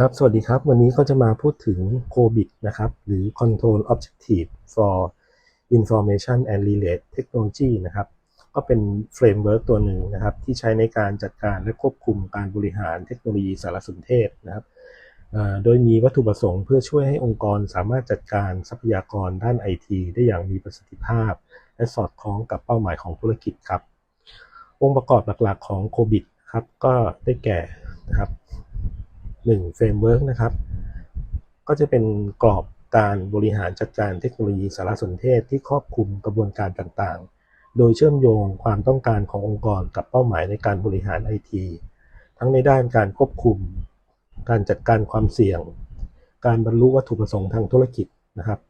ครับ สวัสดีครับ วันนี้ก็จะมาพูดถึง COBIT นะครับ หรือ Control Objective for Information and Relay Technology นะครับ ก็เป็นเฟรมเวิร์กตัวหนึ่งนะครับ ที่ใช้ในการจัดการและควบคุมการบริหารเทคโนโลยีสารสนเทศนะครับโดยมีวัตถุประสงค์เพื่อช่วยให้องค์กรสามารถจัดการทรัพยากรด้าน IT ได้อย่างมีประสิทธิภาพ และสอดคล้องกับเป้าหมายของธุรกิจครับ องค์ประกอบหลักๆของ COBIT ครับก็ได้แก่นะครับ หนึ่งเฟรมเวิร์กนะครับ ก็จะเป็นกรอบการบริหารจัดการเทคโนโลยีสารสนเทศที่ครอบคลุมกระบวนการต่างๆ โดยเชื่อมโยงความต้องการขององค์กรกับเป้าหมายในการบริหาร IT ทั้งในด้านการควบคุม การจัดการความเสี่ยง การบรรลุวัตถุประสงค์ทางธุรกิจนะครับ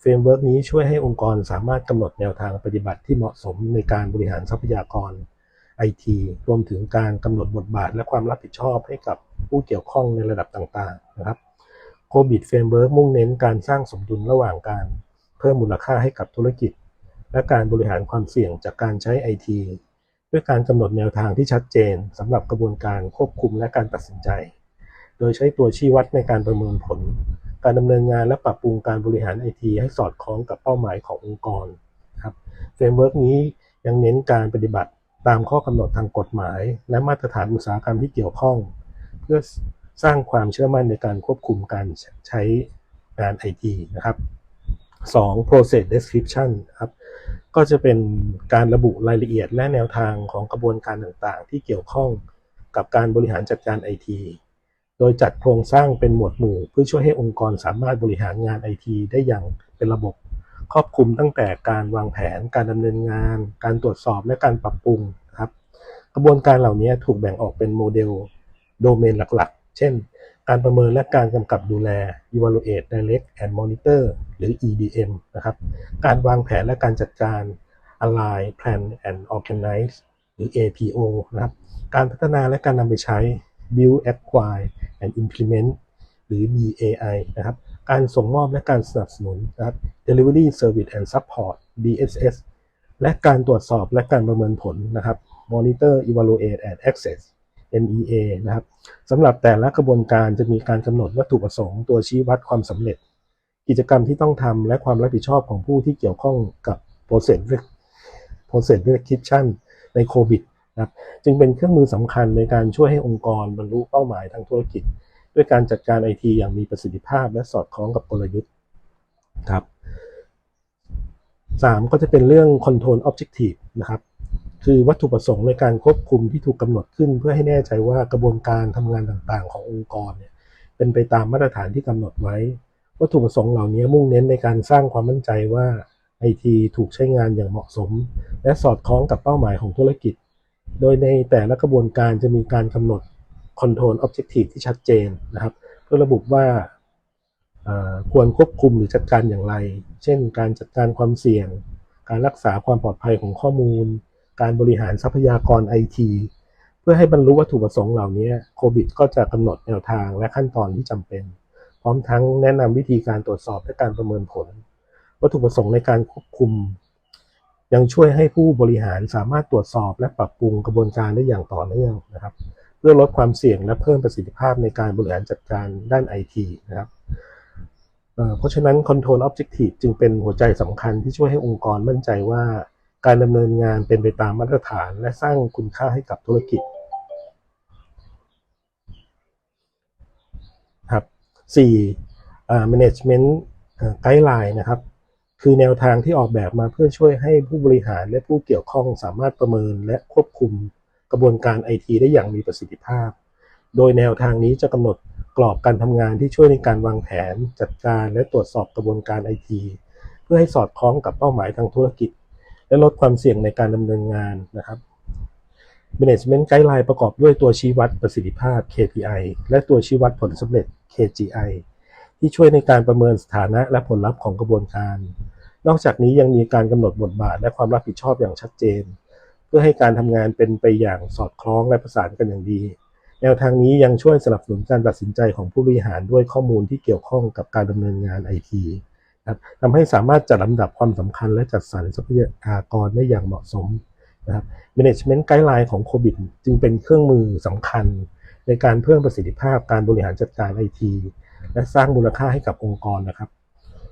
เฟรมเวิร์กนี้ช่วยให้องค์กรสามารถกำหนดแนวทางปฏิบัติที่เหมาะสมในการบริหารทรัพยากร IT รวมถึงการกำหนดบทบาทและความรับผิดชอบให้กับ ผู้เกี่ยวข้องในระดับต่างๆนะครับ COVID Framework มุ่งเน้นการสร้างสมดุลระหว่างการเพิ่มมูลค่าให้กับธุรกิจ และการบริหารความเสี่ยงจากการใช้ IT ด้วยการกำหนดแนวทางที่ชัดเจนสำหรับกระบวนการควบคุมและการตัดสินใจ โดยใช้ตัวชี้วัดในการประเมินผล การดำเนินงานและปรับปรุงการบริหาร IT ให้สอดคล้องกับเป้าหมายขององค์กรครับเฟรมเวิร์กนี้ยังเน้นการปฏิบัติตามข้อกำหนดทางกฎหมาย และมาตรฐานอุตสาหกรรมที่เกี่ยวข้อง เพื่อสร้างความเชื่อมั่นในการควบคุมการใช้งาน IT นะครับ 2. process description ครับก็จะเป็นการระบุรายละเอียดและแนวทางของกระบวนการต่างๆ ที่เกี่ยวข้องกับการบริหารจัดการ IT โดยจัดโครงสร้างเป็นหมวดหมู่ เพื่อช่วยให้องค์กรสามารถบริหารงาน IT ได้อย่างเป็นระบบ ครอบคลุมตั้งแต่การวางแผน การดำเนินงาน การตรวจสอบและการปรับปรุงครับ กระบวนการเหล่านี้ถูกแบ่งออกเป็นโมเดล โดเมนหลักๆ เช่น การประเมินและการกำกับดูแล Evaluate Direct and Monitor หรือ EDM นะครับ การวางแผนและการจัดการ Align Plan and Organize หรือ APO นะครับ การพัฒนาและการนำไปใช้ Build Acquire and Implement หรือ BAI นะครับ การส่งมอบและการสนับสนุนนะครับ Delivery Service and Support DSS และการตรวจสอบและการประเมินผลนะครับ Monitor Evaluate and Access NEA นะครับสำหรับแต่ละกระบวนการจะมีการกำหนดวัตถุประสงค์ตัวชี้วัดความสำเร็จ กิจกรรมที่ต้องทำและความรับผิดชอบของผู้ที่เกี่ยวข้องกับ Process Process Description ในโควิดนะครับจึงเป็นเครื่องมือสำคัญในการช่วยให้องค์กรบรรลุเป้าหมายทางธุรกิจ ด้วยการจัดการไอทีอย่างมีประสิทธิภาพ และสอดคล้องกับกลยุทธ์ครับสามก็จะเป็นเรื่อง Control Objective นะครับ คือวัตถุประสงค์ในการควบคุมที่ถูกกำหนดขึ้น เพื่อให้แน่ใจว่ากระบวนการทำงานต่างๆ ขององค์กรเนี่ยเป็นไปตามมาตรฐานที่กำหนดไว้ วัตถุประสงค์เหล่านี้มุ่งเน้นในการสร้างความมั่นใจว่าไอทีถูกใช้งานอย่างเหมาะสม และสอดคล้องกับเป้าหมายของธุรกิจ โดยในแต่ละกระบวนการจะมีการกำหนด Control Objective ที่ชัดเจนนะครับ เพื่อระบุว่าควรควบคุมหรือจัดการอย่างไร เช่น การจัดการความเสี่ยง การรักษาความปลอดภัยของข้อมูล การบริหารทรัพยากรไอทีเพื่อให้บรรลุวัตถุประสงค์เหล่านี้โคบิดก็จะกำหนดแนวทางและขั้นตอนที่จำเป็น พร้อมทั้งแนะนำวิธีการตรวจสอบและการประเมินผล วัตถุประสงค์ในการควบคุม ยังช่วยให้ผู้บริหารสามารถตรวจสอบและปรับปรุงกระบวนการได้อย่างต่อเนื่องนะครับ เพื่อลดความเสี่ยงและเพิ่มประสิทธิภาพในการบริหารจัดการด้าน IT นะครับเอ่อเพราะฉะนั้น Control Objective จึงเป็นหัวใจสำคัญที่ช่วยให้องค์กรมั่นใจว่า การดำเนินงานเป็นไปตามมาตรฐานและสร้างคุณค่าให้กับธุรกิจครับสี่ management ไกด์ไลน์นะครับ คือแนวทางที่ออกแบบมาเพื่อช่วยให้ผู้บริหารและผู้เกี่ยวข้องสามารถประเมินและควบคุมกระบวนการ IT ได้อย่างมีประสิทธิภาพ โดยแนวทางนี้จะกำหนดกรอบการทำงานที่ช่วยในการวางแผน จัดการและตรวจสอบกระบวนการ IT เพื่อให้สอดคล้องกับเป้าหมายทางธุรกิจ และลดความเสี่ยงในการดำเนินงานนะครับ Management Guideline ประกอบด้วยตัวชี้วัดประสิทธิภาพ KPI และตัวชี้วัดผลสำเร็จ KGI ที่ช่วยในการประเมินสถานะและผลลัพธ์ของกระบวนการ นอกจากนี้ยังมีการกำหนดบทบาทและความรับผิดชอบอย่างชัดเจน เพื่อให้การทำงานเป็นไปอย่างสอดคล้องและประสานกันอย่างดี แนวทางนี้ยังช่วยสนับสนุนการตัดสินใจของผู้บริหารด้วยข้อมูลที่เกี่ยวข้องกับการดำเนินงาน IT นะครับทำให้สามารถจัดลำดับความสำคัญและจัดสรรทรัพยากรได้อย่างเหมาะสมนะครับ Management Guideline ของโคบิดจึงเป็นเครื่องมือสำคัญ ในการเพิ่มประสิทธิภาพการบริหารจัดการไอทีและสร้างมูลค่าให้กับองค์กรนะครับ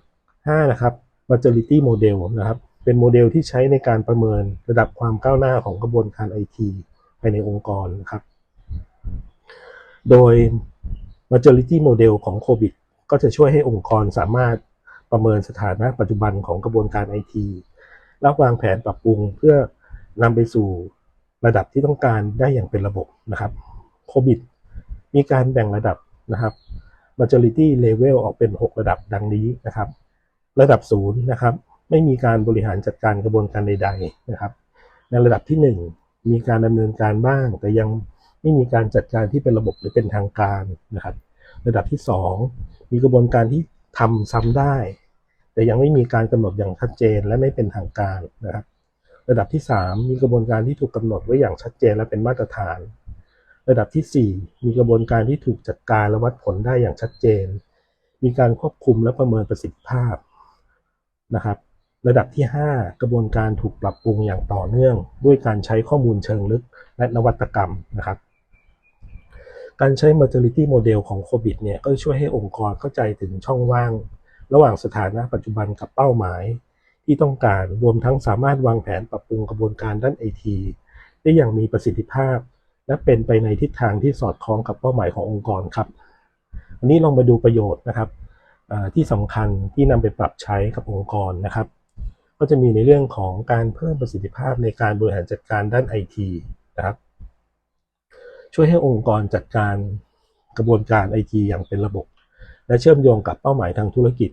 5. นะครับ maturity model นะครับ เป็นโมเดลที่ใช้ในการประเมินระดับความก้าวหน้าของกระบวนการไอทีภายในองค์กรนะครับ โดย maturity model ของโควิดก็จะช่วยให้องค์กรสามารถ ประเมินสถานะปัจจุบันของกระบวนการไอทีและวางแผนปรับปรุงเพื่อนำไปสู่ระดับที่ต้องการได้อย่างเป็นระบบนะครับโควิดมีการแบ่งระดับนะครับ maturity level ออกเป็น 6 ระดับดังนี้นะครับ ระดับศูนย์นะครับ ไม่มีการบริหารจัดการกระบวนการใด ๆ นะครับ ในระดับที่ 1 มีการดำเนินการบ้าง แต่ยังไม่มีการจัดการที่เป็นระบบหรือเป็นทางการนะครับ ระดับที่ 2 มีกระบวนการที่ทำซ้ำได้ แต่ยังไม่มีการกำหนดอย่างชัดเจนและไม่เป็นทางการนะครับระดับที่ 3 มีกระบวนการที่ถูกกำหนดไว้อย่างชัดเจนและเป็นมาตรฐาน ระดับทีสี่ 4 มีกระบวนการที่ถูกจัดการและวัดผลได้อย่างชัดเจน มีการควบคุมและประเมินประสิทธิภาพนะครับ ระดับที่ 5 กระบวนการถูกปรับปรุงอย่างต่อเนื่อง ด้วยการใช้ข้อมูลเชิงลึกและนวัตกรรมนะครับ การใช้ maturity model ของโควิดเนี่ยก็ช่วยให้องค์กรเข้าใจถึงช่องว่าง ระหว่างสถานะปัจจุบันกับเป้าหมายที่ต้องการรวมทั้งสามารถวางแผนปรับปรุงกระบวนการด้านไอทีได้อย่างมีประสิทธิภาพ และเป็นไปในทิศทางที่สอดคล้องกับเป้าหมายขององค์กรครับ อันนี้ลองมาดูประโยชน์นะครับที่สำคัญที่นำไปปรับใช้กับองค์กรนะครับ ก็จะมีในเรื่องของการเพิ่มประสิทธิภาพในการบริหารจัดการด้านไอทีนะครับ ช่วยให้องค์กรจัดการกระบวนการไอทีอย่างเป็นระบบ และเชื่อมโยงกับเป้าหมายทางธุรกิจ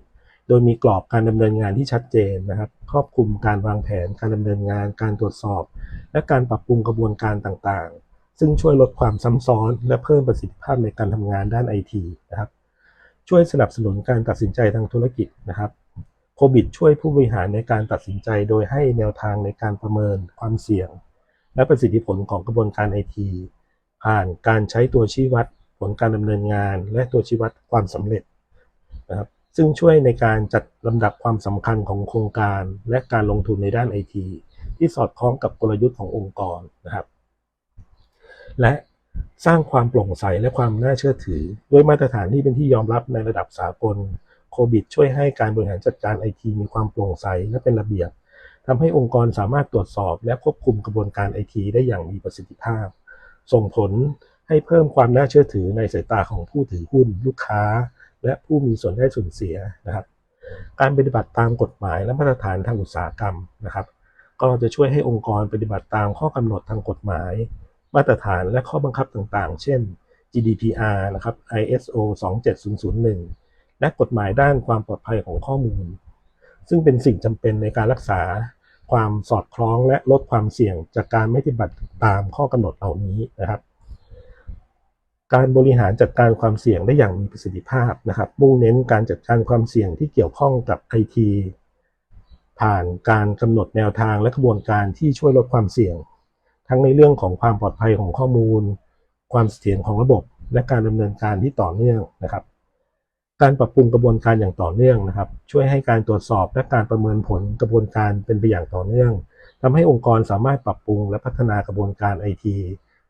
โดยมีกรอบการดำเนินงานที่ชัดเจนนะครับ ครอบคลุมการวางแผนการดำเนินงาน การตรวจสอบ และการปรับปรุงกระบวนการต่างๆ ซึ่งช่วยลดความซ้ำซ้อน และเพิ่มประสิทธิภาพในการทำงานด้านไอทีนะครับ ช่วยสนับสนุนการตัดสินใจทางธุรกิจนะครับโควิดช่วยผู้บริหารในการตัดสินใจโดยให้แนวทางในการประเมินความเสี่ยง และประสิทธิผลของกระบวนการไอทีผ่านการใช้ตัวชี้วัด ผลการดำเนินงานและตัวชี้วัดความสำเร็จนะครับซึ่งช่วยในการจัดลำดับความสำคัญของโครงการและการลงทุนในด้านไอทีที่สอดคล้องกับกลยุทธ์ขององค์กรนะครับ และสร้างความโปร่งใสและความน่าเชื่อถือ ด้วยมาตรฐานที่เป็นที่ยอมรับในระดับสากลโควิดช่วยให้การบริหารจัดการไอทีมีความโปร่งใสและเป็นระเบียบทำให้องค์กรสามารถตรวจสอบและควบคุมกระบวนการไอทีได้อย่างมีประสิทธิภาพ ส่งผล ให้เพิ่มความน่าเชื่อถือในสายตาของผู้ถือหุ้นลูกค้า และผู้มีส่วนได้ส่วนเสียนะครับ การปฏิบัติตามกฎหมายและมาตรฐานทางอุตสาหกรรมนะครับ ก็จะช่วยให้องค์กรปฏิบัติตามข้อกำหนดทางกฎหมาย มาตรฐานและข้อบังคับต่างๆ เช่น GDPR นะครับ ISO 27001 และกฎหมายด้านความปลอดภัยของข้อมูล ซึ่งเป็นสิ่งจำเป็นในการรักษาความสอดคล้องและลดความเสี่ยงจากการไม่ปฏิบัติตามข้อกำหนดเหล่านี้นะครับ การบริหารจัดการความเสี่ยงได้อย่างมีประสิทธิภาพนะครับ มุ่งเน้นการจัดการความเสี่ยงที่เกี่ยวข้องกับไอทีผ่านการกำหนดแนวทางและกระบวนการที่ช่วยลดความเสี่ยง ทั้งในเรื่องของความปลอดภัยของข้อมูล ความเสถียรของระบบ และการดำเนินการที่ต่อเนื่องนะครับ การปรับปรุงกระบวนการอย่างต่อเนื่องนะครับ ช่วยให้การตรวจสอบและการประเมินผลกระบวนการเป็นไปอย่างต่อเนื่องทำให้องค์กรสามารถปรับปรุงและพัฒนากระบวนการไอที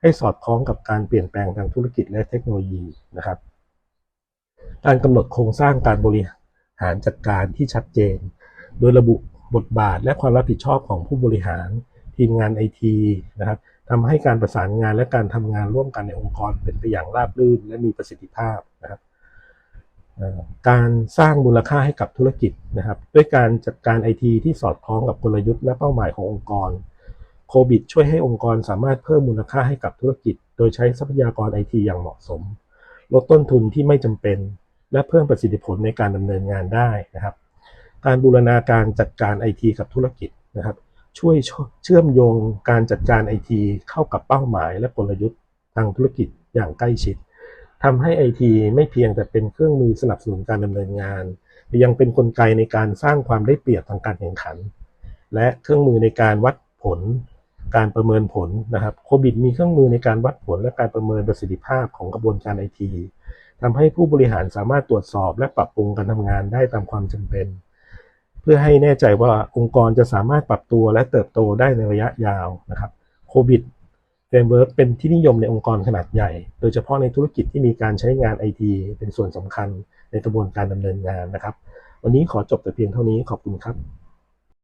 ให้สอดคล้องกับการเปลี่ยนแปลงทางธุรกิจและเทคโนโลยีนะครับ การกำหนดโครงสร้างการบริหารจัดการที่ชัดเจน โดยระบุบทบาทและความรับผิดชอบของผู้บริหารทีมงานไอทีนะครับทำให้การประสานงานและการทำงานร่วมกันในองค์กรเป็นไปอย่างราบรื่นและมีประสิทธิภาพนะครับการสร้างมูลค่าให้กับธุรกิจนะครับ ด้วยการจัดการไอทีที่สอดคล้องกับกลยุทธ์และเป้าหมายขององค์กร โควิดช่วยให้องค์กรสามารถเพิ่มมูลค่าให้กับธุรกิจ โดยใช้ทรัพยากรไอทีอย่างเหมาะสม ลดต้นทุนที่ไม่จำเป็น และเพิ่มประสิทธิผลในการดำเนินงานได้นะครับ การบูรณาการจัดการไอทีกับธุรกิจนะครับ ช่วยเชื่อมโยงการจัดการไอทีเข้ากับเป้าหมาย และกลยุทธ์ทางธุรกิจอย่างใกล้ชิดทำให้ไอทีไม่เพียงแต่เป็นเครื่องมือสนับสนุนการดำเนินงานแต่ยังเป็นนกลไกในการสร้างความได้เปรียบทางการแข่งขัน และเครื่องมือในการวัดผล การประเมินผลนะครับโควิดมีเครื่องมือในการวัดผลและการประเมินประสิทธิภาพของกระบวนการไอทีทำให้ผู้บริหารสามารถตรวจสอบและปรับปรุงการทำงานได้ตามความจำเป็น เพื่อให้แน่ใจว่าองค์กรจะสามารถปรับตัวและเติบโตได้ในระยะยาวนะครับโควิดเฟรมเวิร์กเป็นที่นิยมในองค์กรขนาดใหญ่ โดยเฉพาะในธุรกิจที่มีการใช้งาน IT เป็นส่วนสำคัญในกระบวนการดำเนินงานนะครับ วันนี้ขอจบแต่เพียงเท่านี้ขอบคุณครับ